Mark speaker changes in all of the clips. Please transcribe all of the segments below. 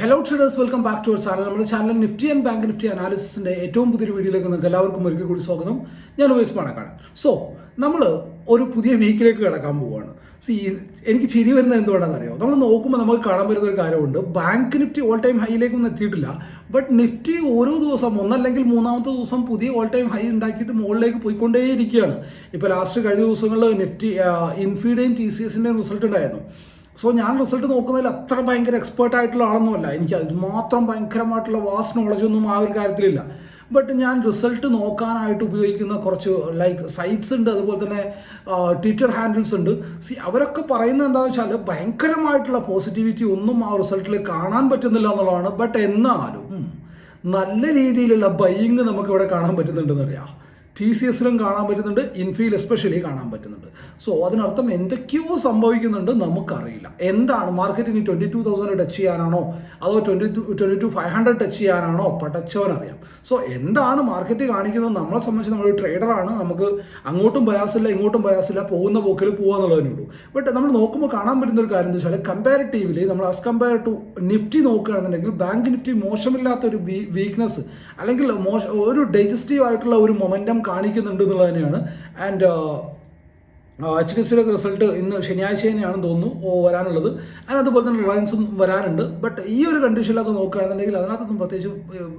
Speaker 1: Hello traders welcome back to our channel നമ്മുടെ channel Nifty and bank Nifty അനാലിസിന്റെ ഏറ്റവും പുതിയ വീഡിയോയിലേക്ക് നിങ്ങൾക്ക് എല്ലാവർക്കും ഒരിക്കൽ കൂടി സ്വാഗതം. ഞാൻ ഉവേസ് പാണക്കാട് സോ നമ്മൾ ഒരു പുതിയ വീക്കിലേക്ക് കിടക്കാൻ പോവുകയാണ് സി എനിക്ക് ചിരി വരുന്നത് എന്തുകൊണ്ടാണെന്നറിയോ നമ്മൾ നോക്കുമ്പോൾ നമുക്ക് കാണാൻ വരുന്ന ഒരു കാര്യമുണ്ട്. ബാങ്ക് നിഫ്റ്റി ഓൾ ടൈം ഹൈയിലേക്കൊന്നും എത്തിയിട്ടില്ല. ബട്ട് നിഫ്റ്റി ഓരോ ദിവസം ഒന്നല്ലെങ്കിൽ മൂന്നാമത്തെ ദിവസം പുതിയ ഓൾ ടൈം ഹൈ ഉണ്ടാക്കിയിട്ട് മുകളിലേക്ക് പോയിക്കൊണ്ടേയിരിക്കുകയാണ്. ഇപ്പോൾ ലാസ്റ്റ് കഴിഞ്ഞ ദിവസങ്ങളിൽ നിഫ്റ്റി ഇൻഫിയുടെയും ടി സി എസിന്റെയും റിസൾട്ട് ഉണ്ടായിരുന്നു. സോ ഞാൻ റിസൾട്ട് നോക്കുന്നതിൽ അത്ര ഭയങ്കര എക്സ്പേർട്ട് ആയിട്ടുള്ള ആളൊന്നുമല്ല. എനിക്ക് അത് മാത്രം ഭയങ്കരമായിട്ടുള്ള വാസ് നോളജ് ഒന്നും ആ ഒരു കാര്യത്തിലില്ല. ബട്ട് ഞാൻ റിസൾട്ട് നോക്കാനായിട്ട് ഉപയോഗിക്കുന്ന കുറച്ച് ലൈക്ക് സൈറ്റ്സ് ഉണ്ട്. അതുപോലെ തന്നെ ട്വിറ്റർ ഹാൻഡിൽസ് ഉണ്ട്. സി അവരൊക്കെ പറയുന്നത് എന്താണെന്ന് വെച്ചാൽ ഭയങ്കരമായിട്ടുള്ള പോസിറ്റിവിറ്റി ഒന്നും ആ റിസൾട്ടിൽ കാണാൻ പറ്റുന്നില്ല എന്നുള്ളതാണ്. ബട്ട് എന്നാലും നല്ല രീതിയിലുള്ള ബൈയിങ് നമുക്ക് ഇവിടെ കാണാൻ പറ്റുന്നുണ്ടെന്നറിയാം ടി സി എസിലും കാണാൻ പറ്റുന്നുണ്ട് ഇൻഫിയിൽ എസ്പെഷ്യലി കാണാൻ പറ്റുന്നുണ്ട്. സോ അതിനർത്ഥം എന്തൊക്കെയോ സംഭവിക്കുന്നുണ്ട് നമുക്കറിയില്ല. എന്താണ് മാർക്കറ്റ് ഇനി ട്വന്റി ടു തൗസൻഡ് ടച്ച് ചെയ്യാനാണോ? അതോ twenty two twenty two five hundred touch ചെയ്യാനാണോ? പടച്ചവനറിയാം. സോ എന്താണ് മാർക്കറ്റ് കാണിക്കുന്നത്? നമ്മളെ സംബന്ധിച്ച് നമ്മളൊരു ട്രേഡറാണ് നമുക്ക് അങ്ങോട്ടും ബയാസില്ല ഇങ്ങോട്ടും ബയാസില്ല പോകുന്ന പോക്കിൽ പോകാന്നുള്ളതേ ഉള്ളൂ. ബട്ട് നമ്മൾ നോക്കുമ്പോൾ കാണാൻ പറ്റുന്ന ഒരു കാര്യം എന്ന് വെച്ചാൽ കമ്പാരിറ്റീവ്ലി നമ്മൾ ആസ് കമ്പയർ ടു നിഫ്റ്റി നോക്കുകയാണെന്നുണ്ടെങ്കിൽ ബാങ്ക് നിഫ്റ്റി മോശമില്ലാത്ത ഒരു വീക്ക്നെസ് അല്ലെങ്കിൽ മോശം ഒരു ഡൈജസ്റ്റീവ് ആയിട്ടുള്ള ഒരു മൊമെന്റം കാണിക്കുന്നുണ്ട് എന്നുള്ളത് തന്നെയാണ് ആൻഡ് എച്ച് ഡി എഫ് സിയുടെ റിസൾട്ട് ഇന്ന് ശനിയാഴ്ച തന്നെയാണെന്ന് തോന്നുന്നു വരാനുള്ളത്. ആൻഡ് അതുപോലെ തന്നെ റിലയൻസും വരാനുണ്ട്. ബട്ട് ഈ ഒരു കണ്ടീഷനിലൊക്കെ നോക്കുകയാണെന്നുണ്ടെങ്കിൽ അതിനകത്തൊന്നും പ്രത്യേകിച്ച്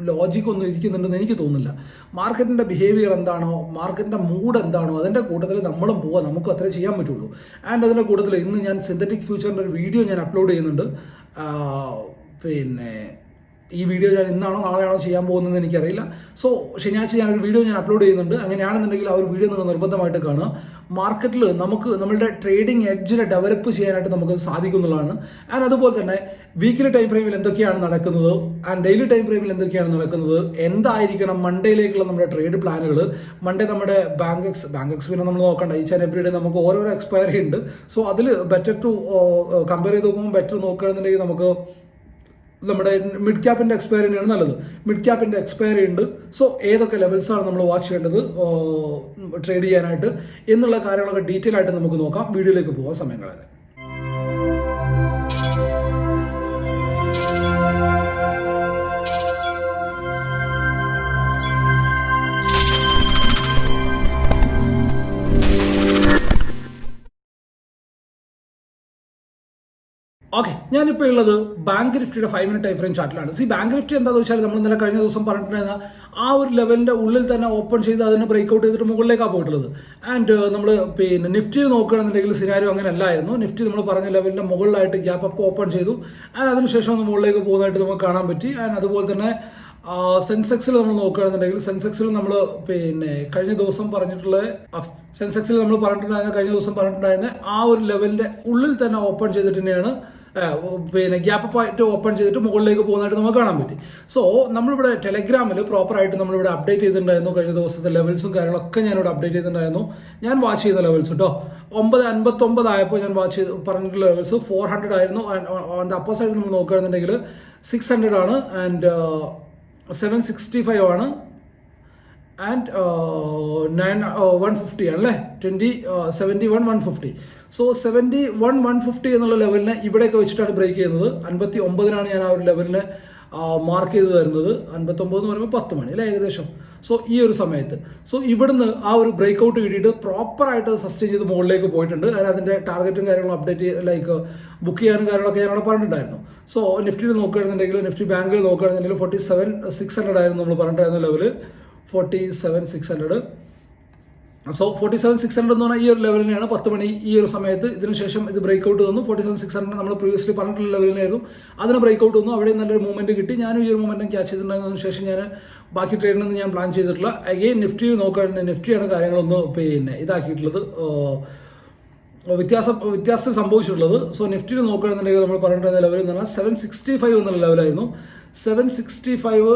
Speaker 1: ലോജിക് ഒന്നും ഇരിക്കുന്നുണ്ടെന്ന് എനിക്ക് തോന്നുന്നില്ല. മാർക്കറ്റിന്റെ ബിഹേവിയർ എന്താണോ മാർക്കറ്റിന്റെ മൂഡ് എന്താണോ അതിന്റെ കൂട്ടത്തിൽ നമ്മളും പോവാം നമുക്ക് അത്രേ ചെയ്യാൻ പറ്റുള്ളൂ. ആൻഡ് അതിന്റെ കൂട്ടത്തിൽ ഇന്ന് ഞാൻ സിന്തറ്റിക് ഫ്യൂച്ചറിന്റെ ഒരു വീഡിയോ ഞാൻ അപ്ലോഡ് ചെയ്യുന്നുണ്ട്. പിന്നെ ഈ വീഡിയോ ഞാൻ ഇന്നാണോ നാളെയാണോ ചെയ്യാൻ പോകുന്നത് എനിക്കറിയില്ല. സോ ശനിയാഴ്ച ഞാൻ ഒരു വീഡിയോ ഞാൻ അപ്ലോഡ് ചെയ്യുന്നുണ്ട്. അങ്ങനെയാണെന്നുണ്ടെങ്കിൽ ആ ഒരു വീഡിയോ നിങ്ങൾ നിർബന്ധമായിട്ട് കാണുക. മാർക്കറ്റിൽ നമുക്ക് നമ്മളുടെ ട്രേഡിംഗ് എഡ്ജിനെ ഡെവലപ്പ് ചെയ്യാനായിട്ട് നമുക്ക് സാധിക്കുന്നതാണ് ആൻഡ് അതുപോലെ തന്നെ വീക്കിലി ടൈം ഫ്രെയിമിൽ എന്തൊക്കെയാണ് നടക്കുന്നത്? ആൻഡ് ഡെയിലി ടൈം ഫ്രെയിമിൽ എന്തൊക്കെയാണ് നടക്കുന്നത്? എന്തായിരിക്കണം മൺഡേയിലേക്കുള്ള നമ്മുടെ ട്രേഡ് പ്ലാനുകൾ മൺഡേ നമ്മുടെ ബാങ്ക് എക്സ് ബാങ്ക് എക്സ് പിന്നെ നമ്മൾ നോക്കണ്ട. ഈ ആൻഡ് എവറി ഡേ നമുക്ക് ഓരോരോ എക്സ്പയറി ഉണ്ട്. സോ അതിൽ ബെറ്റർ ടു കമ്പയർ ചെയ്ത് നോക്കുമ്പോൾ ബെറ്റർ നോക്കുകയാണെന്നുണ്ടെങ്കിൽ നമുക്ക് നമ്മുടെ മിഡ് ക്യാപ്പിന്റെ എക്സ്പയറിനെയാണ് നല്ലത്. മിഡ് ക്യാപ്പിന്റെ എക്സ്പയറി ഉണ്ട്. സോ ഏതൊക്കെ ലെവൽസാണ് നമ്മൾ വാച്ച് ചെയ്യേണ്ടത് ട്രേഡ് ചെയ്യാനായിട്ട്? എന്നുള്ള കാര്യങ്ങളൊക്കെ ഡീറ്റെയിൽ ആയിട്ട് നമുക്ക് നോക്കാം. വീഡിയോയിലേക്ക് പോകാം സമയം ഓക്കെ ഞാനിപ്പോൾ ഉള്ളത് ബാങ്ക് നിഫ്റ്റിയുടെ ഫൈവ് മിനിറ്റ് ടൈം ഫ്രെയിം ചാർട്ടിലാണ് സി ബാങ്ക് നിഫ്റ്റി എന്താണെന്ന് വെച്ചാൽ നമ്മൾ ഇന്നലെ കഴിഞ്ഞ ദിവസം പറഞ്ഞിട്ടുണ്ടായിരുന്ന ആ ഒരു ലെവലിന്റെ ഉള്ളിൽ തന്നെ ഓപ്പൺ ചെയ്ത് അതിനെ ബ്രേക്ക് ഔട്ട് ചെയ്തിട്ട് മുകളിലേക്കാണ് പോയിട്ടുള്ളത്. ആൻഡ് നമ്മൾ പിന്നെ നിഫ്റ്റി നോക്കുകയാണെന്നുണ്ടെങ്കിൽ സിനാരിയോ അങ്ങനെ അല്ലായിരുന്നു. നിഫ്റ്റി നമ്മൾ പറഞ്ഞ ലെവലിന്റെ മുകളിലായിട്ട് ഗ്യാപ്പ് അപ്പ് ഓപ്പൺ ചെയ്തു. ആൻഡ് അതിനുശേഷം ഒന്ന് മുകളിലേക്ക് പോകുന്നതായിട്ട് നമുക്ക് കാണാൻ പറ്റി. ആൻഡ് അതുപോലെ തന്നെ സെൻസെക്സിൽ നമ്മൾ നോക്കുകയാണെന്നുണ്ടെങ്കിൽ സെൻസെക്സിൽ നമ്മൾ പിന്നെ കഴിഞ്ഞ ദിവസം പറഞ്ഞിട്ടുള്ള സെൻസെക്സിൽ നമ്മൾ പറഞ്ഞിട്ടുണ്ടായിരുന്ന കഴിഞ്ഞ ദിവസം പറഞ്ഞിട്ടുണ്ടായിരുന്ന ആ ഒരു ലെവലിന്റെ ഉള്ളിൽ തന്നെ ഓപ്പൺ ചെയ്തിട്ട് തന്നെയാണ് പിന്നെ ഗ്യാപ്പ് പോയിട്ട് ഓപ്പൺ ചെയ്തിട്ട് മുകളിലേക്ക് പോകുന്നതായിട്ട് നമുക്ക് കാണാൻ പറ്റി. സോ നമ്മളിവിടെ ടെലഗ്രാമിൽ പ്രോപ്പറായിട്ട് നമ്മളിവിടെ അപ്ഡേറ്റ് ചെയ്തിട്ടുണ്ടായിരുന്നു. കഴിഞ്ഞ ദിവസത്തെ ലെവൽസും കാര്യങ്ങളൊക്കെ ഞാനിവിടെ അപ്ഡേറ്റ് ചെയ്തിട്ടുണ്ടായിരുന്നു. ഞാൻ വാച്ച് ചെയ്ത ലെവൽസ് കേട്ടോ ഒമ്പത് അൻപത്തൊമ്പത് ആയപ്പോൾ ഞാൻ വാച്ച് ചെയ്ത് പറഞ്ഞിട്ടുള്ള ലെവൽസ് ഫോർ ഹൺഡ്രഡ് ആയിരുന്നു. ദ അപ്പർ സൈഡ് നമ്മൾ നോക്കുകയാണെന്നുണ്ടെങ്കിൽ സിക്സ് ഹൺഡ്രഡ് ആണ്. ആൻഡ് സെവൻ സിക്സ്റ്റി ഫൈവ് ആണ്. ആൻഡ് നയൻ വൺ ഫിഫ്റ്റി ആണല്ലേ? Twenty seventy one one fifty so seventy one one fifty എന്നുള്ള ലെവലിനെ ഇവിടെയൊക്കെ വെച്ചിട്ടാണ് ബ്രേക്ക് ചെയ്യുന്നത്. അൻപത്തി ഒമ്പതിനാണ് ഞാൻ ആ ഒരു ലെവലിനെ മാർക്ക് ചെയ്ത് തരുന്നത്. അൻപത്തൊമ്പത് എന്ന് പറയുമ്പോൾ പത്ത് മണി അല്ലേ ഏകദേശം? സോ ഈ ഒരു സമയത്ത്. സോ ഇവിടുന്ന് ആ ഒരു ബ്രേക്ക് ഔട്ട് കിട്ടിയിട്ട് പ്രോപ്പറായിട്ട് സസ്റ്റെയിൻ ചെയ്ത് മുകളിലേക്ക് പോയിട്ടുണ്ട്. അതിന് അതിന്റെ ടാർഗറ്റും കാര്യങ്ങളും അപ്ഡേറ്റ് ലൈക്ക് ബുക്ക് ചെയ്യാനും കാര്യങ്ങളൊക്കെ ഞാനവിടെ പറഞ്ഞിട്ടുണ്ടായിരുന്നു. സോ നിഫ്റ്റിയിൽ നോക്കുകയാണെന്നുണ്ടെങ്കിൽ നിഫ്റ്റി ബാങ്കിൽ നോക്കുകയാണെന്നുണ്ടെങ്കിൽ ഫോർട്ടി സെവൻ സിക്സ് ഹൺഡ്രഡ് ആയിരുന്നു നമ്മൾ പറഞ്ഞിട്ടായിരുന്ന level forty seven six hundred. So forty seven six hundred എന്ന് പറഞ്ഞാൽ ഈ ഒരു ലെവലിനെയാണ് പത്ത് മണി ഈ ഒരു സമയത്ത് ഇതിനുശേഷം ഇത് ബ്രേക്ക് ഔട്ട് തന്നു ഫോർട്ടി സെവൻ സിക്സ് ഹൺഡ്രഡ് നമ്മൾ പ്രീവിയസ്ലി പറഞ്ഞിട്ടുള്ള ലെവലിനായിരുന്നു. അതിന് ബ്രേക്ക് ഔട്ട് തന്നു അവിടെ നല്ലൊരു മൂവ്മെന്റ് കിട്ടി. ഞാനും ഈ ഒരു മൂവ്മെന്റ് ക്യാച്ച് ചെയ്തിട്ടുണ്ടായതിനു ശേഷം ഞാൻ ബാക്കി ട്രേഡിനൊന്നും ഞാൻ പ്ലാൻ ചെയ്തിട്ടില്ല. അഗെയിൻ നിഫ്റ്റി നോക്കാൻ നിഫ്റ്റിയാണ് കാര്യങ്ങളൊന്ന് പിന്നെ ഇതാക്കിയിട്ടുള്ളത്. വ്യത്യാസം വ്യത്യാസം സംഭവിച്ചിട്ടുള്ളത്. സോ നിഫ്റ്റിയിൽ നോക്കുകയാണെന്നുണ്ടെങ്കിൽ നമ്മൾ പറഞ്ഞിട്ടുള്ള ലെവൽ എന്ന് പറഞ്ഞാൽ സെവൻ സിക്സ്റ്റി ഫൈവ് എന്നുള്ള ലെവലായിരുന്നു. സെവൻ സിക്സ്റ്റി ഫൈവ്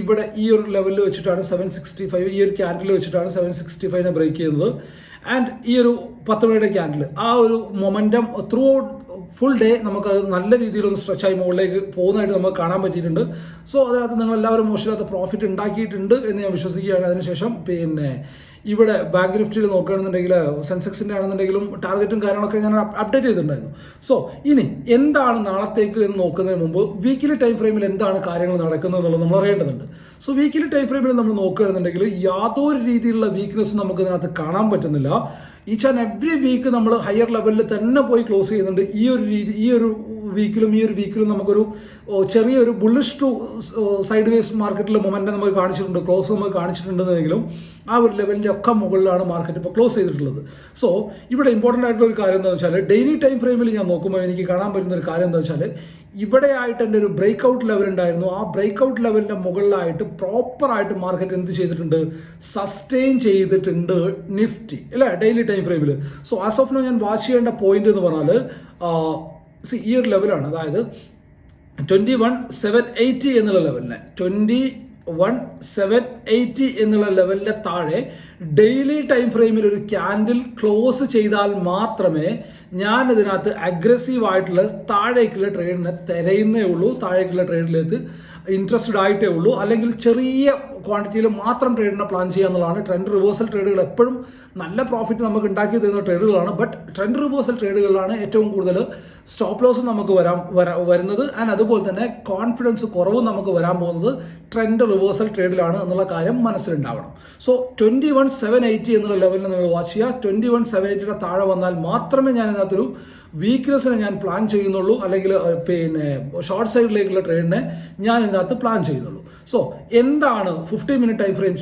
Speaker 1: ഇവിടെ ഈ ഒരു ലെവലിൽ വെച്ചിട്ടാണ് സെവൻ സിക്സ്റ്റി ഫൈവ് ഈ ഒരു ക്യാൻഡിൽ വെച്ചിട്ടാണ് സെവൻ സിക്സ്റ്റി ഫൈവിനെ ബ്രേക്ക് ചെയ്യുന്നത്. ആൻഡ് ഈ ഒരു പത്ത് മണിയുടെ ക്യാൻഡിൽ ആ ഒരു മൊമെന്റം ത്രൂ ഫുൾ ഡേ നമുക്ക് നമുക്കത് നല്ല രീതിയിലൊന്ന് സ്ട്രെച്ചായി മുകളിലേക്ക് പോകുന്നതായിട്ട് നമുക്ക് കാണാൻ പറ്റിയിട്ടുണ്ട്. സോ അതിനകത്ത് നിങ്ങൾ എല്ലാവരും മോശമില്ലാത്ത പ്രോഫിറ്റ് ഉണ്ടാക്കിയിട്ടുണ്ട് എന്ന് ഞാൻ വിശ്വസിക്കുകയാണ്. അതിനുശേഷം പിന്നെ ഇവിടെ ബാങ്ക് നിഫ്റ്റിയിൽ നോക്കുകയാണെന്നുണ്ടെങ്കിൽ സെൻസെക്സിന്റെ ആണെന്നുണ്ടെങ്കിലും ടാർഗറ്റും കാര്യങ്ങളൊക്കെ ഞാൻ അപ്ഡേറ്റ് ചെയ്തിട്ടുണ്ടായിരുന്നു. സോ ഇനി എന്താണ് നാളത്തേക്ക് എന്ന് നോക്കുന്നതിന് മുമ്പ് വീക്കിലി ടൈം ഫ്രെയിമിൽ എന്താണ് കാര്യങ്ങൾ നടക്കുന്നത് എന്നുള്ളത് നമ്മൾ അറിയേണ്ടതുണ്ട്. സോ വീക്കിലി ടൈം ഫ്രെയിമിൽ നമ്മൾ നോക്കുകയാണെന്നുണ്ടെങ്കിൽ യാതൊരു രീതിയിലുള്ള വീക്ക്നെസ് നമുക്ക് ഇതിനകത്ത് കാണാൻ പറ്റുന്നില്ല. ഈച്ച് ആൻഡ് എവറി വീക്ക് നമ്മൾ ഹയർ ലെവലിൽ തന്നെ പോയി ക്ലോസ് ചെയ്യുന്നുണ്ട്. ഈ ഒരു രീതി ഈ ഒരു വീക്കിലും ഈ ഒരു വീക്കിലും നമുക്കൊരു ചെറിയൊരു ബുള്ളിഷ് ടു സൈഡ് വേസ് മാർക്കറ്റിൽ മൊമെന്റ് നമുക്ക് കാണിച്ചിട്ടുണ്ട് ക്ലോസ് നമുക്ക് കാണിച്ചിട്ടുണ്ടെന്നെങ്കിലും ആ ഒരു ലെവലിന്റെ ഒക്കെ മുകളിലാണ് മാർക്കറ്റ് ഇപ്പോൾ ക്ലോസ് ചെയ്തിട്ടുള്ളത്. സോ ഇവിടെ ഇമ്പോർട്ടന്റ് ആയിട്ടുള്ള ഒരു കാര്യം എന്താണെന്ന് വെച്ചാൽ ഡെയിലി ടൈം ഫ്രെയിമിൽ ഞാൻ നോക്കുമ്പോൾ എനിക്ക് കാണാൻ പറ്റുന്ന ഒരു കാര്യം എന്താ വെച്ചാൽ ഇവിടെയായിട്ട് എന്റെ ഒരു ബ്രേക്ക് ഔട്ട് ലെവൽ ഉണ്ടായിരുന്നു. ആ ബ്രേക്ക് ഔട്ട് ലെവലിന്റെ മുകളിലായിട്ട് പ്രോപ്പറായിട്ട് മാർക്കറ്റ് എന്ത് ചെയ്തിട്ടുണ്ട്? സസ്റ്റെയിൻ ചെയ്തിട്ടുണ്ട് നിഫ്റ്റി അല്ലേ? ഡെയിലി ടൈം ഫ്രെയിമിൽ സോ ആസ് ഓഫ് നോ ഞാൻ വാച്ച് ചെയ്യേണ്ട പോയിന്റ് എന്ന് പറഞ്ഞാൽ സി ഈ ഒരു ലെവലാണ് അതായത് ട്വന്റി വൺ സെവൻ എയ്റ്റി എന്നുള്ള ലെവലിനെ ട്വന്റി വൺ സെവൻ എയ്റ്റി എന്നുള്ള ലെവലിന്റെ താഴെ ഡെയിലി ടൈം ഫ്രെയിമിൽ ഒരു ക്യാൻഡിൽ ക്ലോസ് ചെയ്താൽ മാത്രമേ ഞാൻ ഇതിനകത്ത് അഗ്രസീവ് ആയിട്ടുള്ള താഴേക്കുള്ള ട്രേഡിനെ തിരയുന്നേ ഉള്ളൂ. താഴേക്കുള്ള ട്രേഡിലേക്ക് ഇൻട്രസ്റ്റഡ് ആയിട്ടേ ഉള്ളൂ. അല്ലെങ്കിൽ ചെറിയ ക്വാണ്ടിറ്റിയിൽ മാത്രം ട്രേഡിനെ പ്ലാൻ ചെയ്യുക എന്നുള്ളതാണ്. ട്രെൻഡ് റിവേഴ്സൽ ട്രേഡുകൾ എപ്പോഴും നല്ല പ്രോഫിറ്റ് നമുക്ക് ഉണ്ടാക്കി തരുന്ന ട്രേഡുകളാണ് ബട്ട് ട്രെൻഡ് റിവേഴ്സൽ ട്രേഡുകളിലാണ് ഏറ്റവും കൂടുതൽ സ്റ്റോപ്പ് ലോസ് നമുക്ക് വരാൻ വരാ വരുന്നത്. ആൻഡ് അതുപോലെ തന്നെ കോൺഫിഡൻസ് കുറവും നമുക്ക് വരാൻ പോകുന്നത് ട്രെൻഡ് റിവേഴ്സൽ ട്രേഡിലാണ് എന്നുള്ള കാര്യം മനസ്സിലുണ്ടാവണം. So twenty one seven eighty എന്നുള്ള ലെവലിൽ നിങ്ങൾ വാച്ച് ചെയ്യുക. ട്വന്റി വൺ സെവൻ എയ്റ്റിയുടെ താഴെ വന്നാൽ മാത്രമേ ഞാൻ ഇതിനകത്തൊരു വീക്ക്നെസ്സിനെ ഞാൻ പ്ലാൻ ചെയ്യുന്നുള്ളൂ അല്ലെങ്കിൽ പിന്നെ ഷോർട്ട് സൈഡിലേക്കുള്ള ട്രേഡിനെ ഞാൻ ഇതിനകത്ത് പ്ലാൻ ചെയ്യുന്നുള്ളൂ. സോ എന്താണ് fifty minute time frame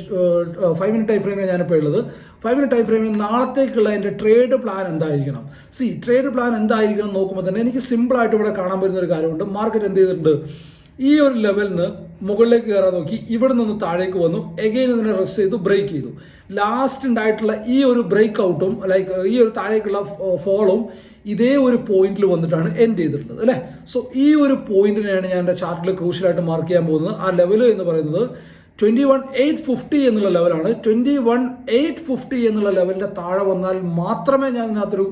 Speaker 1: five minute time ഫ്രെയിമിൽ ഞാനിപ്പോൾ ഉള്ളത്. ഫൈവ് മിനിറ്റ് ടൈം ഫ്രെയിമിൽ നാളത്തേക്കുള്ള എന്റെ ട്രേഡ് പ്ലാൻ എന്തായിരിക്കണം? സി ട്രേഡ് പ്ലാൻ എന്തായിരിക്കണം നോക്കുമ്പോൾ തന്നെ എനിക്ക് സിമ്പിളായിട്ട് ഇവിടെ കാണാൻ പറ്റുന്ന ഒരു കാര്യമുണ്ട്. മാർക്കറ്റ് എന്ത് ചെയ്തിട്ടുണ്ട്? ഈ ഒരു ലെവലിൽ നിന്ന് മുകളിലേക്ക് കയറാൻ നോക്കി ഇവിടെ നിന്ന് താഴേക്ക് വന്നു എഗെയിൻ ഇതിനെ റെസ്റ്റ് ചെയ്തു ബ്രേക്ക് ചെയ്തു. ലാസ്റ്റ് ഉണ്ടായിട്ടുള്ള ഈ ഒരു ബ്രേക്ക് ഔട്ടും ലൈക്ക് ഈ ഒരു താഴേക്കുള്ള ഫോളും ഇതേ ഒരു പോയിന്റിൽ വന്നിട്ടാണ് എൻഡ് ചെയ്തിട്ടുള്ളത് അല്ലേ? സോ ഈ ഒരു പോയിന്റിനെയാണ് ഞാൻ എന്റെ ചാർട്ടിൽ ക്രൂഷ്യലായിട്ട് മാർക്ക് ചെയ്യാൻ പോകുന്നത്. ആ ലെവൽ എന്ന് പറയുന്നത് ട്വന്റി വൺ എയ്റ്റ് ഫിഫ്റ്റി എന്നുള്ള ലെവലാണ് ട്വന്റി വൺ എയ്റ്റ് ഫിഫ്റ്റി എന്നുള്ള ലെവലിന്റെ താഴെ വന്നാൽ മാത്രമേ ഞാൻ ഇതിനകത്തൊരു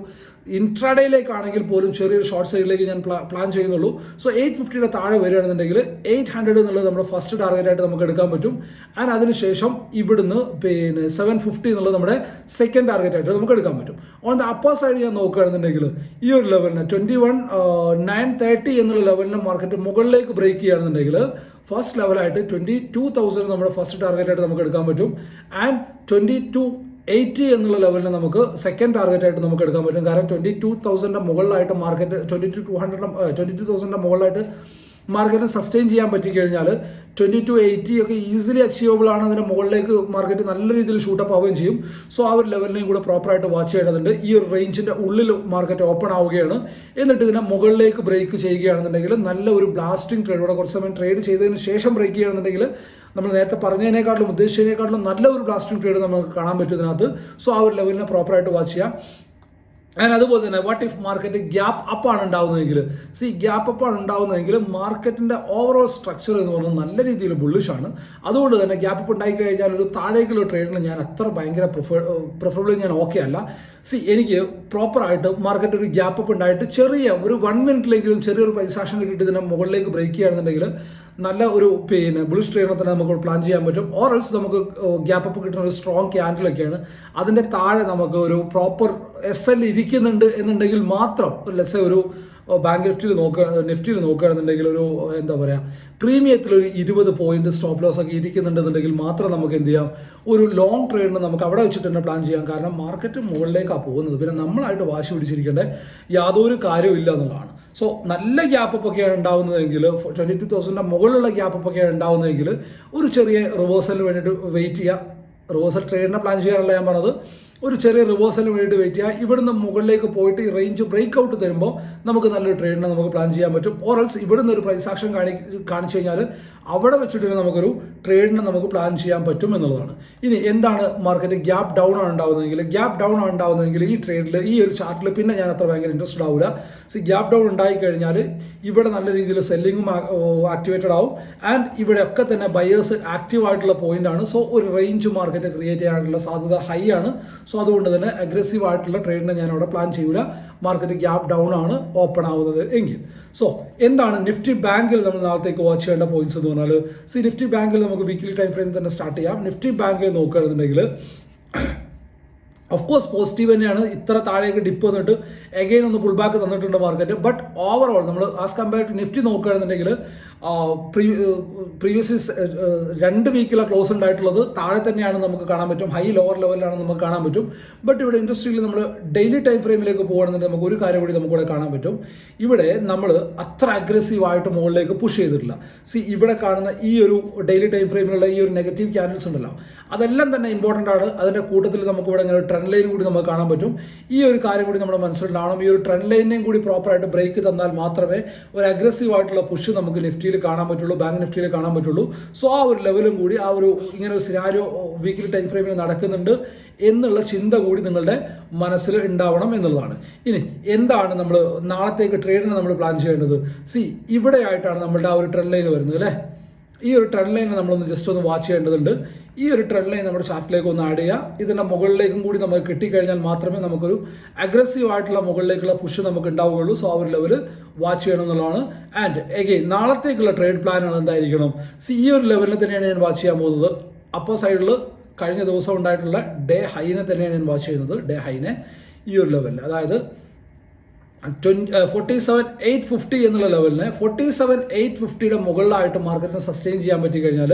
Speaker 1: ഇൻട്രാഡേയിലേക്കാണെങ്കിൽ പോലും ചെറിയൊരു ഷോർട്ട് സൈഡിലേക്ക് ഞാൻ പ്ലാൻ ചെയ്യുന്നുള്ളൂ. സോ എയ്റ്റ് ഫിഫ്റ്റിയുടെ താഴെ വരികയാണെന്നുണ്ടെങ്കിൽ എയ്റ്റ് ഹൺഡ്രഡ് എന്നുള്ളത് നമ്മുടെ ഫസ്റ്റ് ടാർഗറ്റ് ആയിട്ട് നമുക്ക് എടുക്കാൻ പറ്റും. ആൻഡ് അതിനുശേഷം ഇവിടുന്ന് പിന്നെ സെവൻ ഫിഫ്റ്റി എന്നുള്ളത് നമ്മുടെ സെക്കൻഡ് ടാർഗറ്റ് ആയിട്ട് നമുക്ക് എടുക്കാൻ പറ്റും. ഓൺ ദ അപ്പർ സൈഡ് ഞാൻ നോക്കുകയാണെന്നുണ്ടെങ്കിൽ ഈ ഒരു ലെവലിന് ട്വന്റി വൺ നയൻ തേർട്ടി എന്നുള്ള ലെവലിന് മാർക്കറ്റ് മുകളിലേക്ക് ബ്രേക്ക് ചെയ്യുകയാണെന്നുണ്ടെങ്കിൽ ഫസ്റ്റ് ലെവലായിട്ട് ട്വന്റി ടു തൗസൻഡ് നമ്മുടെ ഫസ്റ്റ് ടാർഗറ്റ് ആയിട്ട് നമുക്ക് എടുക്കാൻ പറ്റും. ആൻഡ് ട്വന്റി ടു എയ്റ്റി എന്നുള്ള ലെവലിൽ നമുക്ക് സെക്കൻഡ് ടാർഗറ്റ് ആയിട്ട് നമുക്ക് എടുക്കാൻ പറ്റും. കാരണം ട്വന്റി ടു തൗസൻഡിന്റെ മുകളിലായിട്ട് market twenty two two hundred twenty two തൗസൻഡിന്റെ മുകളിലായിട്ട് മാർക്കറ്റിന് സസ്റ്റെയിൻ ചെയ്യാൻ പറ്റി കഴിഞ്ഞാൽ ട്വന്റി ടു എയ്റ്റി ഒക്കെ ഈസിലി അച്ചീവബിൾ ആണ്. അതിന്റെ മുകളിലേക്ക് മാർക്കറ്റ് നല്ല രീതിയിൽ ഷൂട്ടപ്പ് ആവുകയും ചെയ്യും. സോ ആ ഒരു ലെവലിനെയും കൂടെ പ്രോപ്പറായിട്ട് വാച്ച് ചെയ്യേണ്ടതുണ്ട്. ഈ ഒരു റേഞ്ചിന്റെ ഉള്ളിൽ മാർക്കറ്റ് ഓപ്പൺ ആവുകയാണ്. എന്നിട്ട് ഇതിനെ മുകളിലേക്ക് ബ്രേക്ക് ചെയ്യുകയാണെന്നുണ്ടെങ്കിൽ നല്ല ഒരു ബ്ലാസ്റ്റിംഗ് ട്രേഡോടെ കുറച്ച് സമയം ട്രേഡ് ചെയ്തതിന് ശേഷം ബ്രേക്ക് ചെയ്യുകയാണെന്നുണ്ടെങ്കിൽ നമ്മൾ നേരത്തെ പറഞ്ഞതിനേക്കാട്ടിലും ഉദ്ദേശിച്ചതിനേക്കാട്ടിലും നല്ല ഒരു ബ്ലാസ്റ്റിംഗ് ട്രേഡ് നമുക്ക് കാണാൻ പറ്റും ഇതിനകത്ത്. സോ ആ ഒരു ലെവലിനെ പ്രോപ്പറായിട്ട് വാച്ച് ചെയ്യാം. ആൻഡ് അതുപോലെ തന്നെ വാട്ട് ഇഫ് മാർക്കറ്റ് ഗ്യാപ്പ് അപ്പാണ് ഉണ്ടാവുന്നതെങ്കിൽ? സി ഗ്യാപ്പ് അപ്പാണ് ഉണ്ടാവുന്നതെങ്കിൽ മാർക്കറ്റിന്റെ ഓവറോൾ സ്ട്രക്ചർ എന്ന് പറഞ്ഞാൽ നല്ല രീതിയിൽ ബുള്ളിഷാണ് അതുകൊണ്ട് തന്നെ ഗ്യാപ്പ് അപ്പ് ഉണ്ടായി കഴിഞ്ഞാൽ ഒരു താഴേക്കുള്ള ട്രേഡിന് ഞാൻ അത്ര ഭയങ്കര പ്രിഫർ പ്രിഫറബിളി ഞാൻ ഓക്കെ അല്ല. സി എനിക്ക് പ്രോപ്പറായിട്ട് മാർക്കറ്റ് ഒരു ഗ്യാപ്പ് അപ്പ് ഉണ്ടായിട്ട് ചെറിയ ഒരു വൺ മിനിറ്റിലെങ്കിലും ചെറിയൊരു പൈസ ആക്ഷൻ കിട്ടിയിട്ട് ഇതിനെ മുകളിലേക്ക് ബ്രേക്ക് ചെയ്യുകയാണെന്നുണ്ടെങ്കിൽ നല്ല ഒരു പിന്നെ ബ്ലൂ ട്രെയിനർ തന്നെ നമുക്ക് പ്ലാൻ ചെയ്യാൻ പറ്റും. ഓർ എൽസ് നമുക്ക് ഗ്യാപ്പ് അപ്പ് കിട്ടുന്ന ഒരു സ്ട്രോങ് ക്യാൻഡിലൊക്കെയാണ് അതിന്റെ താഴെ നമുക്ക് ഒരു പ്രോപ്പർ എസ് എൽ ഇരിക്കുന്നുണ്ട് എന്നുണ്ടെങ്കിൽ മാത്രം ലെസ് ഒരു ബാങ്ക് നിഫ്റ്റിയിൽ നോക്കുക നിഫ്റ്റിയിൽ നോക്കുകയാണെന്നുണ്ടെങ്കിൽ ഒരു എന്താ പറയുക പ്രീമിയത്തിൽ ഒരു ഇരുപത് പോയിന്റ് സ്റ്റോപ്പ് ലോസ് ഒക്കെ ഇരിക്കുന്നുണ്ടെന്നുണ്ടെങ്കിൽ മാത്രം നമുക്ക് എന്ത് ചെയ്യാം? ഒരു ലോങ് ട്രേഡിന് നമുക്ക് അവിടെ വെച്ചിട്ട് തന്നെ പ്ലാൻ ചെയ്യാം. കാരണം മാർക്കറ്റ് മുകളിലേക്കാണ് പോകുന്നത്. പിന്നെ നമ്മളായിട്ട് വാശി പിടിച്ചിരിക്കേണ്ട യാതൊരു കാര്യവും ഇല്ല എന്നുള്ളതാണ്. സോ നല്ല ഗ്യാപ്പ് ഒക്കെയാണ് ഉണ്ടാവുന്നതെങ്കിൽ ട്വന്റി ടു തൗസൻഡിന്റെ മുകളിലുള്ള ഗ്യാപ്പ് ഒക്കെയാണ് ഉണ്ടാവുന്നതെങ്കിൽ ഒരു ചെറിയ റിവേഴ്സലിന് വേണ്ടിയിട്ട് വെയിറ്റ് ചെയ്യുക. റിവേഴ്സൽ ട്രേഡിനെ പ്ലാൻ ചെയ്യാനല്ല ഞാൻ പറഞ്ഞത്. ഒരു ചെറിയ റിവേഴ്സലിന് വേണ്ടി വെയിറ്റ് ചെയ്യുക ഇവിടുന്ന് മുകളിലേക്ക് പോയിട്ട് ഈ റേഞ്ച് ബ്രേക്ക് ഔട്ട് തരുമ്പോൾ നമുക്ക് നല്ലൊരു ട്രേഡിനെ നമുക്ക് പ്ലാൻ ചെയ്യാൻ പറ്റും. ഓറൽസ് ഇവിടുന്ന് ഒരു പ്രൈസ് ആക്ഷൻ കാണി കാണിച്ചു കഴിഞ്ഞാൽ അവിടെ വെച്ചിട്ട് തന്നെ നമുക്കൊരു ട്രേഡിനെ നമുക്ക് പ്ലാൻ ചെയ്യാൻ പറ്റും എന്നുള്ളതാണ്. ഇനി എന്താണ് മാർക്കറ്റ് ഗ്യാപ്പ് ഡൗൺ ആണ് ഉണ്ടാകുന്നതെങ്കിൽ ഗ്യാപ്പ് ഡൗൺ ആണ് ഉണ്ടാകുന്നതെങ്കിൽ ഈ ട്രേഡിൽ ഈ ഒരു ചാർട്ടിൽ പിന്നെ ഞാൻ അത്ര ഭയങ്കര ഇൻട്രസ്റ്റഡ് ആവില്ല സി ഗ്യാപ്പ് ഡൗൺ ഉണ്ടായി കഴിഞ്ഞാൽ ഇവിടെ നല്ല രീതിയിൽ സെല്ലിങ്ങും ആക്ടിവേറ്റഡ് ആവും. ആൻഡ് ഇവിടെയൊക്കെ തന്നെ ബയേഴ്സ് ആക്റ്റീവ് ആയിട്ടുള്ള പോയിന്റ് ആണ്. സോ ഒരു റേഞ്ച് മാർക്കറ്റ് ക്രിയേറ്റ് ചെയ്യാനുള്ള സാധ്യത ഹൈ ആണ്. സോ അതുകൊണ്ട് തന്നെ അഗ്രസീവ് ആയിട്ടുള്ള ട്രേഡിനെ ഞാൻ അവിടെ പ്ലാൻ ചെയ്യൂല. മാർക്കറ്റ് ഗ്യാപ്പ് ഡൗൺ ആണ് ഓപ്പൺ ആവുന്നത് എങ്കിൽ. സോ എന്താണ് നിഫ്റ്റി ബാങ്കിൽ നമ്മൾ നാളത്തേക്ക് വാച്ച് ചെയ്യേണ്ട പോയിന്റ്സ് എന്ന് പറഞ്ഞാൽ സി നിഫ്റ്റി ബാങ്കിൽ നമുക്ക് വീക്കിലി ടൈം ഫ്രെയിം തന്നെ സ്റ്റാർട്ട് ചെയ്യാം. നിഫ്റ്റി ബാങ്കിൽ നോക്കുകയാണെന്നുണ്ടെങ്കിൽ ഓഫ് കോഴ്സ് പോസിറ്റീവ് തന്നെയാണ്. ഇത്ര താഴേക്ക് ഡിപ്പ് വന്നിട്ട് എഗെയിൻ ഒന്ന് പുൾ ബാക്ക് തന്നിട്ടുണ്ട് മാർക്കറ്റ് ബട്ട് ഓവറോൾ നമ്മൾ ആസ് കമ്പയർ ടു നിഫ്റ്റി നോക്കുകയാണെന്നുണ്ടെങ്കിൽ പ്രീവിയസ് രണ്ട് വീക്കിലെ ക്ലോസ് ഉണ്ടായിട്ടുള്ളത്. താഴെ തന്നെയാണ് നമുക്ക് കാണാൻ പറ്റും. ഹൈ ലോവർ ലെവലിലാണ് നമുക്ക് കാണാൻ പറ്റും. ബട്ട് ഇവിടെ ഇൻഡസ്ട്രിയിൽ നമ്മൾ ഡെയിലി ടൈം ഫ്രെയിമിലേക്ക് പോകുകയാണെന്നുണ്ടെങ്കിൽ നമുക്ക് ഒരു കാര്യം കൂടി നമുക്കിവിടെ കാണാൻ പറ്റും. ഇവിടെ നമ്മൾ അത്ര അഗ്രസീവ് ആയിട്ട് മുകളിലേക്ക് പുഷ് ചെയ്തിട്ടില്ല. സി ഇവിടെ കാണുന്ന ഈ ഒരു ഡെയിലി ടൈം ഫ്രെയിമിലുള്ള ഈ ഒരു നെഗറ്റീവ് ക്യാൻഡിൽസ് ഉണ്ടല്ലോ. അതെല്ലാം തന്നെ ഇമ്പോർട്ടന്റ് ആണ്. അതിന്റെ കൂട്ടത്തിൽ നമുക്ക് ഇവിടെ ഇങ്ങനെ ട്രെൻഡ് ലൈൻ കൂടി നമുക്ക് കാണാൻ പറ്റും. ഈ ഒരു കാര്യം കൂടി നമ്മുടെ മനസ്സിലുണ്ടാവണം ഈ ഒരു ട്രെൻഡ് ലൈനെയും കൂടി പ്രോപ്പറായിട്ട് ബ്രേക്ക് തന്നാൽ മാത്രമേ ഒരു അഗ്രസീവ് ആയിട്ടുള്ള പുഷ് നമുക്ക് നിഫ്റ്റിയിൽ കാണാൻ പറ്റുള്ളൂ ബാങ്ക് നിഫ്റ്റിയിൽ കാണാൻ പറ്റുള്ളൂ. സോ ആ ഒരു ലെവലും കൂടി ആ ഒരു ഇങ്ങനെ ഒരു സിനാരിയോ വീക്കിലി ടൈം ഫ്രെയിമിൽ നടക്കുന്നുണ്ട് എന്നുള്ള ചിന്ത കൂടി നിങ്ങളുടെ മനസ്സിൽ ഉണ്ടാവണം എന്നുള്ളതാണ്. ഇനി എന്താണ് നമ്മൾ നാളത്തേക്ക് ട്രേഡിന് നമ്മൾ പ്ലാൻ ചെയ്യേണ്ടത്? സി ഇവിടെയായിട്ടാണ് നമ്മളുടെ ആ ഒരു ട്രെൻഡ് ലൈൻ വരുന്നത് അല്ലേ? ഈ ഒരു ട്രെൻഡ് ലൈൻ നമ്മളൊന്ന് ജസ്റ്റ് ഒന്ന് വാച്ച് ചെയ്യേണ്ടതുണ്ട്. ഈ ഒരു ട്രെൻഡ് ലൈൻ നമ്മുടെ ചാർട്ടിലേക്ക് ഒന്ന് ആഡ് ചെയ്യുക. ഇതിന്റെ മുകളിലേക്കും കൂടി നമുക്ക് കിട്ടിക്കഴിഞ്ഞാൽ മാത്രമേ നമുക്കൊരു അഗ്രസീവ് ആയിട്ടുള്ള മുകളിലേക്കുള്ള പുഷ് നമുക്ക് ഉണ്ടാവുകയുള്ളൂ. സോ ആ ഒരു ലെവൽ വാച്ച് ചെയ്യണം എന്നുള്ളതാണ്. ആൻഡ് എഗെയിൻ നാളത്തേക്കുള്ള ട്രേഡ് പ്ലാനുകൾ എന്തായിരിക്കണം? സി ഈ ഒരു ലെവലിൽ തന്നെയാണ് ഞാൻ വാച്ച് ചെയ്യാൻ പോകുന്നത്. അപ്പർ സൈഡിൽ കഴിഞ്ഞ ദിവസം ഉണ്ടായിട്ടുള്ള ഡേ ഹൈനെ തന്നെയാണ് ഞാൻ വാച്ച് ചെയ്യുന്നത്. ഡേ ഹൈനെ ഈ ഒരു ലെവലിൽ അതായത് twenty forty seven eight fifty എന്നുള്ള ലെവലിന് ഫോർട്ടി സെവൻ എയ്റ്റ് ഫിഫ്റ്റിയുടെ മുകളിലായിട്ട് മാർക്കറ്റിനെ സസ്റ്റെയിൻ ചെയ്യാൻ പറ്റി കഴിഞ്ഞാൽ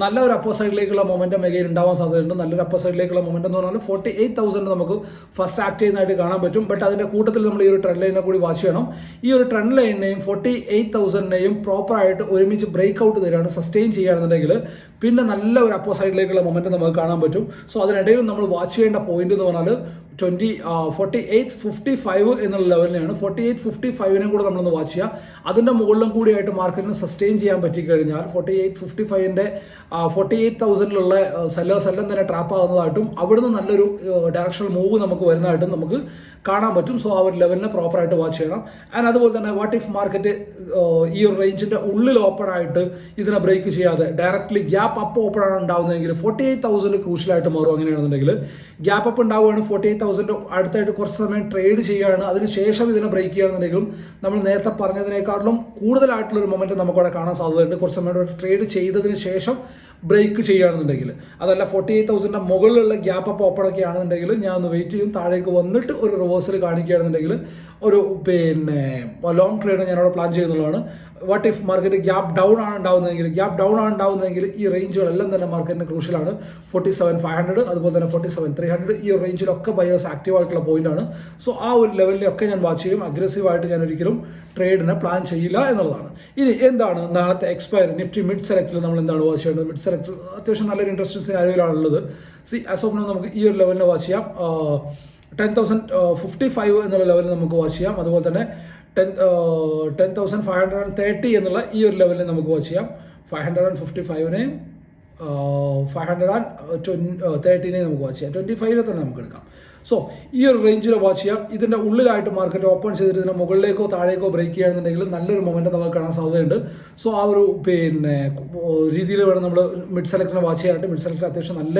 Speaker 1: നല്ല ഒരു അപ്പോ സൈഡിലേക്കുള്ള മൊമെന്റം എഗെയിൻ ഉണ്ടാവാൻ സാധ്യതയുണ്ട്. നല്ലൊരു അപ്പോ സൈഡിലേക്കുള്ള മൊമെന്റം എന്ന് പറഞ്ഞാൽ ഫോർട്ടി എയ്റ്റ് തൗസൻഡ് നമുക്ക് ഫസ്റ്റ് ആക്ട് ചെയ്യുന്നതായിട്ട് കാണാൻ പറ്റും. ബട്ട് അതിന്റെ കൂട്ടത്തിൽ നമ്മൾ ഈ ഒരു ട്രെൻഡ് ലൈനെ കൂടി വാച്ച് ചെയ്യണം. ഈ ഒരു ട്രെൻഡ് ലൈനെയും ഫോർട്ടി എയ്റ്റ് തൗസൻഡിനെയും പ്രോപ്പറായിട്ട് ഒരുമിച്ച് ബ്രേക്ക് ഔട്ട് തരികയാണ് സസ്റ്റെയിൻ ചെയ്യുകയാണെന്നുണ്ടെങ്കിൽ പിന്നെ നല്ല ഒരു അപ്പോ സൈഡിലേക്കുള്ള മൊമെന്റം നമുക്ക് കാണാൻ പറ്റും. സോ അതിനിടയിൽ നമ്മൾ വാച്ച് ചെയ്യേണ്ട പോയിന്റ് എന്ന് പറഞ്ഞാൽ twenty forty eight fifty five എന്നുള്ള ലെവലിനെയാണ് ഫോർട്ടി എയ്റ്റ് ഫിഫ്റ്റി ഫൈവിനെ കൂടെ നമ്മളൊന്ന് വാച്ച് ചെയ്യുക. അതിന്റെ മുകളിലും കൂടിയായിട്ട് മാർക്കറ്റിന് സസ്റ്റെയിൻ ചെയ്യാൻ പറ്റിക്കഴിഞ്ഞാൽ ഫോർട്ടി എയ്റ്റ് ഫിഫ്റ്റി ഫൈവിന്റെ ഫോർട്ടി എയ്റ്റ് തൗസൻഡിലുള്ള സെല്ലേഴ്സ് എല്ലാം തന്നെ ട്രാപ്പ് ആകുന്നതായിട്ടും അവിടുന്ന് നല്ലൊരു ഡയറക്ഷണൽ മൂവ് നമുക്ക് വരുന്നതായിട്ടും നമുക്ക് കാണാൻ പറ്റും. സോ ആ ഒരു ലെവലിനെ പ്രോപ്പറായിട്ട് വാച്ച് ചെയ്യണം. ആൻഡ് അതുപോലെ തന്നെ വാട്ട് ഇഫ് മാർക്കറ്റ് ഈ ഒരു റേഞ്ചിന്റെ ഉള്ളിൽ ഓപ്പൺ ആയിട്ട് ഇതിനെ ബ്രേക്ക് ചെയ്യാതെ ഡയറക്റ്റ്ലി ഗ്യാപ്പ് അപ്പ് ഓപ്പൺ ആണ് ഉണ്ടാകുന്നതെങ്കിൽ ഫോർട്ടി എയ്റ്റ് തൗസൻഡ് ക്രൂഷ്യലായിട്ട് മാറും അങ്ങനെയാണെന്നുണ്ടെങ്കിൽ. ഗ്യാപ്പ് അപ്പ് ഉണ്ടാവുകയാണ് ഫോർട്ടി എയ്റ്റ് തൗസൻഡ് അടുത്തായിട്ട് കുറച്ച് സമയം ട്രേഡ് ചെയ്യുകയാണ്. അതിനുശേഷം ഇതിനെ ബ്രേക്ക് ചെയ്യുകയാണെന്നുണ്ടെങ്കിലും നമ്മൾ നേരത്തെ പറഞ്ഞതിനേക്കാളും കൂടുതലായിട്ടുള്ള ഒരു മൊമെന്റ് നമുക്കവിടെ കാണാൻ സാധ്യതയുണ്ട്. കുറച്ച് സമയം ട്രേഡ് ചെയ്തതിന് ശേഷം ബ്രേക്ക് ചെയ്യുകയാണെന്നുണ്ടെങ്കിൽ. അതല്ല ഫോർട്ടി എയ്റ്റ് തൗസൻഡിന്റെ മുകളിലുള്ള ഗ്യാപ്പ് അപ്പ് ഓപ്പൺ ഒക്കെ ആണെന്നുണ്ടെങ്കിൽ ഞാൻ ഒന്ന് വെയിറ്റ് ചെയ്യും. താഴേക്ക് വന്നിട്ട് ഒരു റിവേഴ്സൽ കാണിക്കുകയാണെന്നുണ്ടെങ്കിൽ ഒരു പിന്നെ ലോങ് ട്രേഡ് ഞാനവിടെ plan ചെയ്യുന്നുള്ളതാണ്. What if market gap down ആണ് ഉണ്ടാവുന്നതെങ്കിൽ ഗ്യാപ്പ് ഡൗൺ ആണ് ഉണ്ടാവുന്നതെങ്കിൽ ഈ റേഞ്ചുകളെല്ലാം തന്നെ മാർക്കറ്റിന് ക്രൂഷ്യലാണ് ഫോർട്ടി സെവൻ ഫൈവ് ഹൺഡ്രഡ് അതുപോലെ തന്നെ ഫോർട്ടി സെവൻ ത്രീ ഹൺഡ്രഡ് ഈ റേഞ്ചിലൊക്കെ ബയേഴ്സ് ആക്റ്റീവ് ആയിട്ടുള്ള പോയിന്റ് ആണ്. സോ ആ ഒരു ലെവലിലൊക്കെ ഞാൻ വാച്ച് ചെയ്യും. അഗ്രസീവായിട്ട് ഞാൻ ഒരിക്കലും ട്രേഡിനെ പ്ലാൻ ചെയ്യില്ല എന്നുള്ളതാണ്. ഇനി എന്താണ് നാളത്തെ എക്സ്പയർ നിഫ്റ്റി മിഡ് സെലക്ടറിൽ നമ്മൾ എന്താണ് വാച്ച് ചെയ്യേണ്ടത്? മിഡ് സെലക്ടർ അത്യാവശ്യം നല്ലൊരു ഇൻട്രസ്റ്റിംഗ് സിനാരിയോയിലാണുള്ളത് സി ആസ് ഓഫ് നമുക്ക് ഈ ഒരു ലെവലിനെ വാച്ച് ചെയ്യാം. ടെൻ തൗസൻഡ് ഫിഫ്റ്റി ഫൈവ് എന്നുള്ള ലെവലിൽ നമുക്ക് വാച്ച് ചെയ്യാം. അതുപോലെ തന്നെ ten ten thousand five hundred and thirty എന്നുള്ള ഈ ഒരു ലെവലിൽ നമുക്ക് വാച്ച് ചെയ്യാം. ഫൈവ് ഹൺഡ്രഡ് ആൻഡ് ഫിഫ്റ്റി ഫൈവിനെയും ഫൈവ് ഹൺഡ്രഡ് ആൻഡ് ട്വൻ തേർട്ടീനെയും നമുക്ക് വാച്ച് ചെയ്യാം. ട്വന്റി ഫൈവിനെ തന്നെ നമുക്ക് എടുക്കാം. സോ ഈ ഒരു റേഞ്ചിൽ വാച്ച് ചെയ്യാം. ഇതിന്റെ ഉള്ളിലായിട്ട് മാർക്കറ്റ് ഓപ്പൺ ചെയ്തിട്ട് ഇതിന്റെ മുകളിലേക്കോ താഴേക്കോ ബ്രേക്ക് ചെയ്യുകയാണെന്നുണ്ടെങ്കിൽ നല്ലൊരു മൊമെന്റ് നമുക്ക് കാണാൻ സാധ്യതയുണ്ട്. സോ ആ ഒരു പിന്നെ രീതിയിൽ വേണം നമ്മൾ മിഡ് സെലക്ടറിനെ വാച്ച് ചെയ്യാനായിട്ട്. മിഡ് സെലക്ടർ അത്യാവശ്യം നല്ല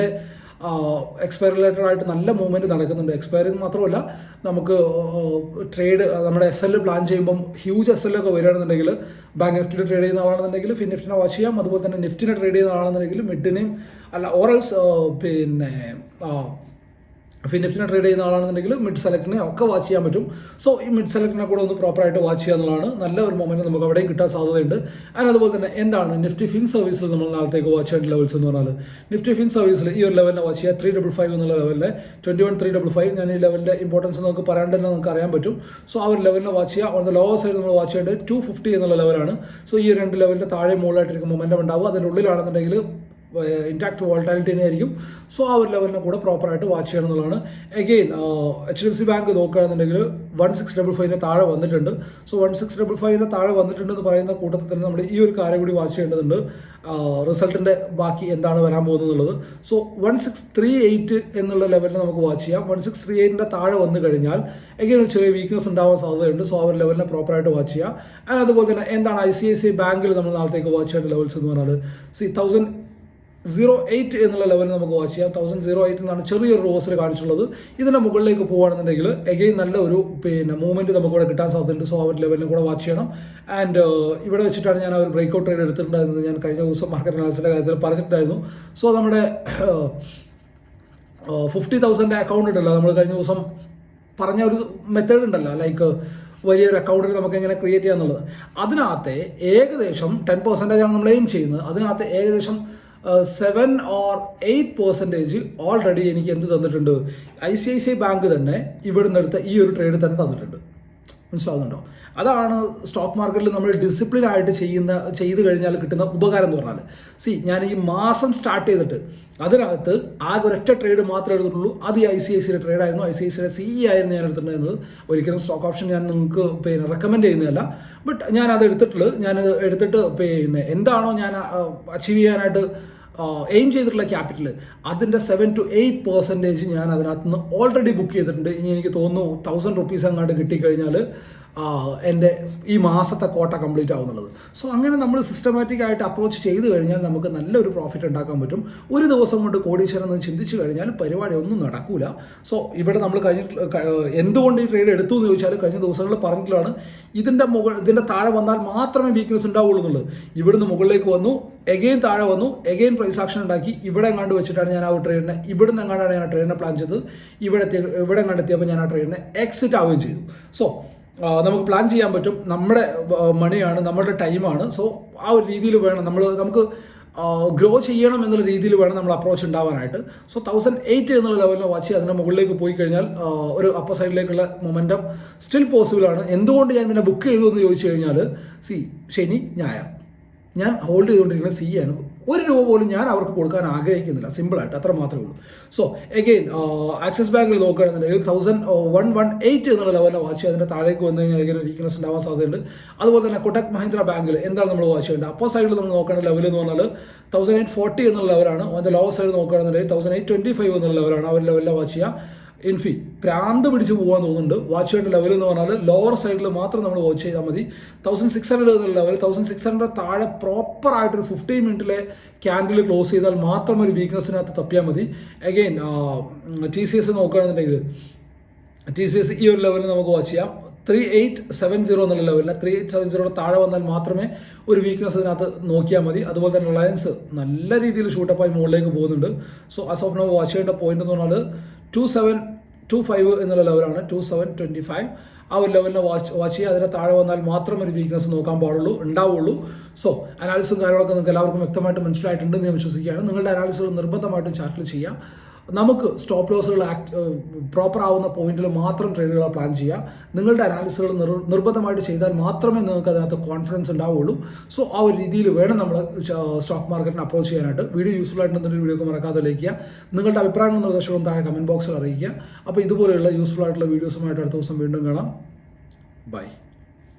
Speaker 1: എക്സ്പയർ റിലേറ്റഡ് ആയിട്ട് നല്ല മൂവ്മെന്റ് നടക്കുന്നുണ്ട്. എക്സ്പയറി മാത്രമല്ല നമുക്ക് ട്രേഡ് നമ്മുടെ എസ് എൽ പ്ലാൻ ചെയ്യുമ്പം ഹ്യൂജ് എസ് എൽ ഒക്കെ വരികയാണെന്നുണ്ടെങ്കിൽ ബാങ്ക് നിഫ്റ്റിയിൽ ട്രേഡ് ചെയ്യുന്ന ആളാണെന്നുണ്ടെങ്കിൽ ഫിൻ നിഫ്റ്റിനെ വാച്ച് ചെയ്യാം. അതുപോലെ തന്നെ നിഫ്റ്റിനെ ട്രേഡ് ചെയ്യുന്ന ആളാണെന്നുണ്ടെങ്കിൽ മിഡിനെയും അല്ല ഓറൽസ് പിന്നെ ഫിനിഫിനെ ട്രേഡ് ചെയ്യുന്ന ആളാണെന്നുണ്ടെങ്കിൽ മിഡ് സെലക്ടിനെ ഒക്കെ വാച്ച് ചെയ്യാൻ പറ്റും. സോ ഈ മിഡ് സെലക്ടിനെ കൂടെ ഒന്ന് പ്രോപ്പറായിട്ട് വാച്ച് ചെയ്യുക എന്നുള്ളതാണ് നല്ല ഒരു മൊമെന്റ് നമുക്ക് അവിടെയും കിട്ടാൻ സാധ്യതയുണ്ട്. ആൻഡ് അതുപോലെ തന്നെ എന്താണ് നിഫ്റ്റി ഫിൻ സർവീസിൽ നമ്മൾ നാളത്തേക്ക് വാച്ച് ചെയ്യേണ്ട ലെവൽസ് എന്ന് പറഞ്ഞാൽ നിഫ്റ്റി ഫിൻ സർവീസിൽ ഈ ഒരു ലെവലിനെ വാച്ച് ചെയ്യുക. ത്രീ ഡബിൾ ഫൈവ് എന്നുള്ള ലെവലിലെ twenty one three double five ഞാൻ ഈ ലെവലിന്റെ ഇമ്പോർട്ടൻസ് നമുക്ക് പറയാണ്ട് നമുക്ക് അറിയാൻ പറ്റും. സോ ആ ഒരു ലെവലിനെ വാച്ച് ചെയ്യുക. ഓൺ ദ ലോവർ സൈഡ് നമ്മൾ വാച്ച് ചെയ്യേണ്ടത് ടു ഫിഫ്റ്റി എന്നുള്ള ലെവലാണ് സോ ഈ രണ്ട് ലെവലിന്റെ താഴെ മുകളിലായിട്ടിരിക്കും മൊമെന്റം ഉണ്ടാവും അതിന്റെ ഉള്ളിലാണെന്നുണ്ടെങ്കിൽ ഇൻടാക്ട് തന്നെ ആയിരിക്കും. സോ ആ ഒരു ലെവലിനെ കൂടെ പ്രോപ്പറായിട്ട് വാച്ച് ചെയ്യണം എന്നുള്ളതാണ്. Again H D F C bank നോക്കുകയാണെന്നുണ്ടെങ്കിൽ വൺ സിക്സ് ഡബിൾ ഫൈവിന് താഴെ വന്നിട്ടുണ്ട്. സോ വൺ സിക്സ് ഡബിൾ ഫൈവിന് താഴെ വന്നിട്ടുണ്ട് എന്ന് പറയുന്ന കൂട്ടത്തിൽ തന്നെ നമ്മൾ ഈ ഒരു കാര്യം കൂടി വാച്ച് ചെയ്യേണ്ടതുണ്ട്. റിസൾട്ടിന്റെ ബാക്കി എന്താണ് വരാൻ പോകുന്നത് so one six three eight എന്നുള്ള ലെവലിൽ നമുക്ക് വാച്ച് ചെയ്യാം. വൺ സിക്സ് ത്രീ എയ്റ്റിന്റെ താഴെ വന്നു കഴിഞ്ഞാൽ എങ്ങനെ ഒരു ചെറിയ വീക്ക്നെസ് ഉണ്ടാവാൻ സാധ്യതയുണ്ട്. സോ ആ ഒരു ലെവലിനെ പ്രോപ്പറായിട്ട് വാച്ച് ചെയ്യുക ആൻഡ് അതുപോലെ തന്നെ എന്താണ് ഐ സി ഐ സി ബാങ്കിൽ നമ്മൾ നാളത്തേക്ക് വാച്ച് ചെയ്യേണ്ട ലെവൽസ് എന്ന് പറഞ്ഞാൽ സി തൗസൻഡ് സീറോ എയ്റ്റ് എന്നുള്ള ലെവലിൽ നമുക്ക് വാച്ച് ചെയ്യാം. തൗസൻഡ് സീറോ എയ്റ്റ് എന്നാണ് ചെറിയൊരു റോസിൽ കാണിച്ചിട്ടുള്ളത്. ഇതിന്റെ മുകളിലേക്ക് പോകുകയാണെന്നുണ്ടെങ്കിൽ എഗെയിൻ നല്ല ഒരു പിന്നെ മൂവ്മെന്റ് നമുക്ക് ഇവിടെ കിട്ടാൻ സാധ്യതയുണ്ട്. സോ അവർ ഒരു ലെവലിലും കൂടെ വാച്ച് ചെയ്യണം. ആൻഡ് ഇവിടെ വെച്ചിട്ടാണ് ഞാൻ ഒരു ബ്രേക്ക് ഔട്ട് ട്രേഡ് എടുത്തിട്ടുണ്ടായിരുന്നത്. ഞാൻ കഴിഞ്ഞ ദിവസം മാർക്കറ്റ് അനാലിസിന്റെ കാര്യത്തിൽ പറഞ്ഞിട്ടുണ്ടായിരുന്നു. സോ നമ്മുടെ ഫിഫ്റ്റി തൗസൻഡ് അക്കൗണ്ട് ഉണ്ടല്ലോ. നമ്മൾ കഴിഞ്ഞ ദിവസം പറഞ്ഞ ഒരു മെത്തേഡ് ഉണ്ടല്ലോ. ലൈക്ക് വലിയൊരു അക്കൗണ്ടിൽ നമുക്ക് എങ്ങനെ ക്രിയേറ്റ് ചെയ്യാന്നുള്ളത്. അതിനകത്തെ ഏകദേശം ടെൻ പെർസെന്റേജ് ആണ് നമ്മൾ എയിം ചെയ്യുന്നത്. അതിനകത്ത് ഏകദേശം seven or eight percentage already എനിക്ക് എന്ത് തന്നിട്ടുണ്ട്? I C I C I bank തന്നെ ഇവിടുന്ന് എടുത്ത ഈ ഒരു ട്രേഡ് തന്നെ തന്നിട്ടുണ്ട്. മനസ്സിലാവുന്നുണ്ടോ? അതാണ് സ്റ്റോക്ക് മാർക്കറ്റിൽ നമ്മൾ ഡിസിപ്ലിൻ ആയിട്ട് ചെയ്യുന്ന ചെയ്ത് കഴിഞ്ഞാൽ കിട്ടുന്ന ഉപകാരം എന്ന് പറഞ്ഞാൽ സി ഞാൻ ഈ മാസം സ്റ്റാർട്ട് ചെയ്തിട്ട് അതിനകത്ത് ആകെ ഒരൊറ്റ ട്രേഡ് മാത്രമേ എടുത്തിട്ടുള്ളൂ. അത് ഈ ഐ സി ഐ സിയുടെ ട്രേഡ് ആയിരുന്നു. ഐ സി ഐ സിയുടെ സി ആയിരുന്നു ഞാൻ എടുത്തിട്ടുണ്ടായിരുന്നത്. ഒരിക്കലും സ്റ്റോക്ക് ഓപ്ഷൻ ഞാൻ നിങ്ങൾക്ക് പിന്നെ റെക്കമെൻഡ് ചെയ്യുന്നതല്ല. ബട്ട് ഞാൻ അത് എടുത്തിട്ടുള്ളത് ഞാനത് എടുത്തിട്ട് പിന്നെ എന്താണോ ഞാൻ അച്ചീവ് ചെയ്യാനായിട്ട് എയിം ചെയ്തിട്ടുള്ള ക്യാപിറ്റൽ അതിന്റെ സെവൻ ടു എയ്റ്റ് പെർസെന്റേജ് ഞാൻ അതിനകത്ത് നിന്ന് ഓൾറെഡി ബുക്ക് ചെയ്തിട്ടുണ്ട്. ഇനി എനിക്ക് തോന്നുന്നു തൗസൻഡ് റുപ്പീസ് അങ്ങോട്ട് കിട്ടിക്കഴിഞ്ഞാൽ എന്റെ ഈ മാസത്തെ കോട്ട കംപ്ലീറ്റ് ആവുന്നുള്ളത്. സോ അങ്ങനെ നമ്മൾ സിസ്റ്റമാറ്റിക് ആയിട്ട് അപ്രോച്ച് ചെയ്ത് കഴിഞ്ഞാൽ നമുക്ക് നല്ലൊരു പ്രോഫിറ്റ് ഉണ്ടാക്കാൻ പറ്റും. ഒരു ദിവസം കൊണ്ട് കോടീശ്വരൻ എന്ന് ചിന്തിച്ച് കഴിഞ്ഞാൽ പരിപാടി ഒന്നും നടക്കൂല. സോ ഇവിടെ നമ്മൾ കഴിഞ്ഞ എന്തുകൊണ്ട് ഈ ട്രേഡ് എടുത്തു എന്ന് ചോദിച്ചാൽ കഴിഞ്ഞ ദിവസങ്ങളിൽ പറഞ്ഞിട്ടുള്ളതാണ്. ഇതിന്റെ മുകൾ ഇതിന്റെ താഴെ വന്നാൽ മാത്രമേ വീക്ക്നെസ് ഉണ്ടാവുള്ളൂ എന്നുള്ളത്. ഇവിടുന്ന് മുകളിലേക്ക് വന്നു എഗെയിൻ താഴെ വന്നു എഗെയിൻ പ്രൈസ് ആക്ഷൻ ഉണ്ടാക്കി. ഇവിടെ എങ്ങാണ്ട് വെച്ചിട്ടാണ് ഞാൻ ആ ട്രെയിനിനെ ഇവിടുന്ന് എങ്ങാണ്ടാണ് ഞാൻ ആ ട്രേഡിനെ പ്ലാൻ ചെയ്തത്. ഇവിടെ ഇവിടെ കണ്ടെത്തിയപ്പോൾ ഞാൻ ആ ട്രേഡിനെ എക്സിറ്റ് ആവുകയും ചെയ്തു. സോ നമുക്ക് പ്ലാൻ ചെയ്യാൻ പറ്റും. നമ്മുടെ മണിയാണ് നമ്മുടെ ടൈമാണ് സോ ആ ഒരു രീതിയിൽ വേണം നമ്മൾ നമുക്ക് ഗ്രോ ചെയ്യണം എന്നുള്ള രീതിയിൽ വേണം നമ്മൾ അപ്രോച്ച് ഉണ്ടാവാനായിട്ട്. സോ തൗസൻഡ് എയ്റ്റ് എന്നുള്ള ലെവലിൽ വാച്ച് അതിന്റെ മുകളിലേക്ക് പോയി കഴിഞ്ഞാൽ ഒരു അപ്പർ സൈഡിലേക്കുള്ള മൊമെന്റം സ്റ്റിൽ പോസിബിൾ ആണ്. എന്തുകൊണ്ട് ഞാൻ ഇതിനെ ബുക്ക് ചെയ്തു എന്ന് ചോദിച്ചു കഴിഞ്ഞാൽ സി ശനി ഞായർ. ഞാൻ ഹോൾഡ് ചെയ്തുകൊണ്ടിരിക്കുന്നത് സി ആണ്. ഒരു രൂപ പോലും ഞാൻ അവർക്ക് കൊടുക്കാൻ ആഗ്രഹിക്കുന്നില്ല. സിമ്പിളായിട്ട് അത്ര മാത്രമേ ഉള്ളൂ. സോ എഗെയിൻ ആക്സിസ് ബാങ്കിൽ നോക്കുകയാണെന്നുണ്ടെങ്കിൽ തൗസൻഡ് വൺ വൺ എയ്റ്റ് എന്നുള്ള ലെവലിൽ വാച്ച് അതിന്റെ താഴേക്ക് വന്നു കഴിഞ്ഞാൽ ഇങ്ങനെ വീക്ക്നെസ് ഉണ്ടാവാൻ സാധ്യതയുണ്ട്. അതുപോലെ തന്നെ കൊട്ടക് മഹീന്ദ്ര ബാങ്കിൽ എന്താണ് നമ്മൾ വാച്ച് ചെയ്യേണ്ടത്? അപ്പോൾ സൈഡിൽ നമ്മൾ നോക്കേണ്ട ലെവൽ എന്ന് പറഞ്ഞാൽ തൗസൻഡ് എയ്റ്റ് ഫോർട്ടി എന്നുള്ള ലെവലാണ് അതിന്റെ ലോവർ സൈഡ് നോക്കുകയാണെന്നുണ്ടെങ്കിൽ തൗസൻഡ് എയ്റ്റ് ട്വന്റി ഫൈവ് എന്നുള്ള ലെവലാണ് ആ ഒരു ലെവലിൽ വാച്ച് ചെയ്യുക. ഇൻഫി പ്രാന്ത് പിടിച്ച് പോകാൻ തോന്നുന്നുണ്ട്. വാച്ച് ചെയ്യേണ്ട ലെവൽ എന്ന് പറഞ്ഞാൽ ലോവർ സൈഡിൽ മാത്രം നമ്മൾ വാച്ച് ചെയ്താൽ മതി. തൗസൻഡ് സിക്സ് ഹൺഡ്രഡ് എന്നുള്ള ലെവൽ തൗസൻഡ് സിക്സ് ഹൺഡ്രഡ് താഴെ പ്രോപ്പർ ആയിട്ടൊരു ഫിഫ്റ്റീൻ മിനിറ്റിലെ ക്യാൻഡിൽ ക്ലോസ് ചെയ്താൽ മാത്രം ഒരു വീക്ക്നെസ്സിനകത്ത് തപ്പിയാൽ മതി. അഗെയിൻ ടി സി എസ് നോക്കുകയാണെന്നുണ്ടെങ്കിൽ ടി സി എസ് ഈ ഒരു ലെവലിൽ നമുക്ക് വാച്ച് ചെയ്യാം. ത്രീ എയ്റ്റ് സെവൻ സീറോ എന്നുള്ള ലെവലിൽ ത്രീ എയ്റ്റ് സെവൻ സീറോ താഴെ വന്നാൽ മാത്രമേ ഒരു വീക്ക്നെസ് അതിനകത്ത് നോക്കിയാൽ മതി. അതുപോലെ തന്നെ റിലയൻസ് നല്ല രീതിയിൽ ഷൂട്ടപ്പായി മുകളിലേക്ക് പോകുന്നുണ്ട്. So as of now watch ചെയ്യേണ്ട പോയിന്റ് എന്ന് പറഞ്ഞാൽ ടു സെവൻ ടു ഫൈവ് എന്നുള്ള ലെവലാണ് ടു സെവൻ ട്വന്റി ഫൈവ് ആ ഒരു ലെവലിനെ വാച്ച് വാച്ച് ചെയ്യുക. അതിന് താഴെ വന്നാൽ മാത്രം ഒരു വീക്ക്നെസ് നോക്കാൻ പാടുള്ളൂ ഉണ്ടാവുള്ളൂ. സോ അനാലിസും കാര്യങ്ങളൊക്കെ നിങ്ങൾക്ക് എല്ലാവർക്കും വ്യക്തമായിട്ട് മനസ്സിലായിട്ടുണ്ടെന്ന് ഞാൻ വിശ്വസിക്കുകയാണ്. നിങ്ങളുടെ അനാലിസുകൾ നിർബന്ധമായിട്ടും ചാർട്ടിൽ ചെയ്യാം. നമുക്ക് സ്റ്റോപ്പ് ലോസുകൾ ആക്ട് പ്രോപ്പർ ആവുന്ന പോയിന്റിൽ മാത്രം ട്രേഡുകൾ പ്ലാൻ ചെയ്യുക. നിങ്ങളുടെ അനാലിസുകൾ നിർ നിർബന്ധമായിട്ട് ചെയ്താൽ മാത്രമേ നിങ്ങൾക്ക് അതിനകത്ത് കോൺഫിഡൻസ് ഉണ്ടാവുള്ളൂ. സോ ആ ഒരു രീതിയിൽ വേണം നമ്മൾ സ്റ്റോക്ക് മാർക്കറ്റിനെ അപ്രോച്ച് ചെയ്യാനായിട്ട്. വീഡിയോ യൂസ്ഫുൾ ആയിട്ടുണ്ടെങ്കിൽ വീഡിയോ മറക്കാതെ ലയിക്കുക നിങ്ങളുടെ അഭിപ്രായങ്ങളും നിർദ്ദേശങ്ങളും താഴെ കമന്റ് ബോക്സിൽ അറിയിക്കുക. അപ്പോൾ ഇതുപോലെയുള്ള യൂസ്ഫുൾ ആയിട്ടുള്ള വീഡിയോസുമായിട്ട് അടുത്ത ദിവസം വീണ്ടും കാണാം. ബൈ